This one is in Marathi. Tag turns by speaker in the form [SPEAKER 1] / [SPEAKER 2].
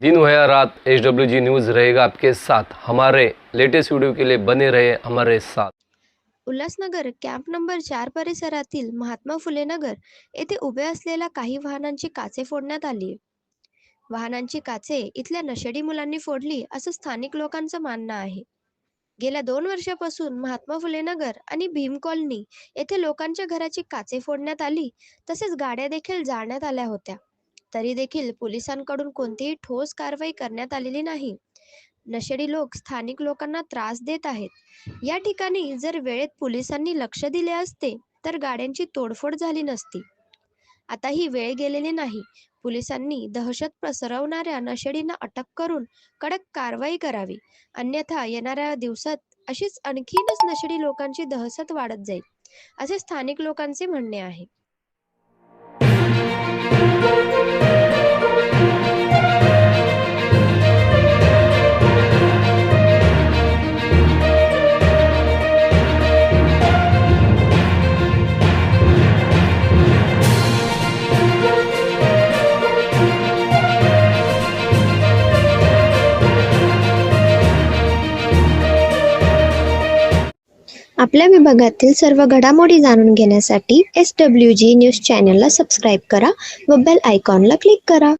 [SPEAKER 1] दिन हो या रात एच डब्ल्यू जी न्यूज़ रहेगा आपके साथ। हमारे लेटेस्ट वीडियो के लिए बने रहे हमारे साथ।
[SPEAKER 2] उल्हासनगर कॅम्प नंबर चार परिसरातील महात्मा फुले नगर येथे उभे असलेल्या काही वाहनांची काचे फोडण्यात आली. वाहनांची काचे इथल्या नशेडी मुलांनी फोडली असं स्थानिक लोकांचं मानणं आहे. गेल्या दोन वर्षापासून महात्मा फुले नगर आणि भीम कॉलनी येथे लोकांच्या घराची काचे फोडण्यात आली तसेच गाड्या देखील जाळण्यात आल्या होत्या. तरी देखील पोलिसांकडून कोणतीही ठोस कारवाई करण्यात आलेली नाही. नशेडी लोक स्थानिक लोकांना त्रास देत आहेत. या ठिकाणी जर वेळेत पोलिसांनी लक्ष दिले असते तर गाड्यांची तोडफोड झाली नसती. आता ही वेळ गेलेली नाही. पोलिसांनी दहशत पसरवणाऱ्या नशेडींना अटक करून कडक कारवाई करावी. अन्यथा येणाऱ्या दिवसात अशीच आणखीनच नशेडी लोकांची दहशत वाढत जाईल असे स्थानिक लोकांचे म्हणणे आहे. आपल्या विभागातील सर्व घडामोडी जाणून घेण्यासाठी एस डब्ल्यू जी न्यूज चॅनलला सबस्क्राईब करा व बेल आयकॉनला क्लिक करा.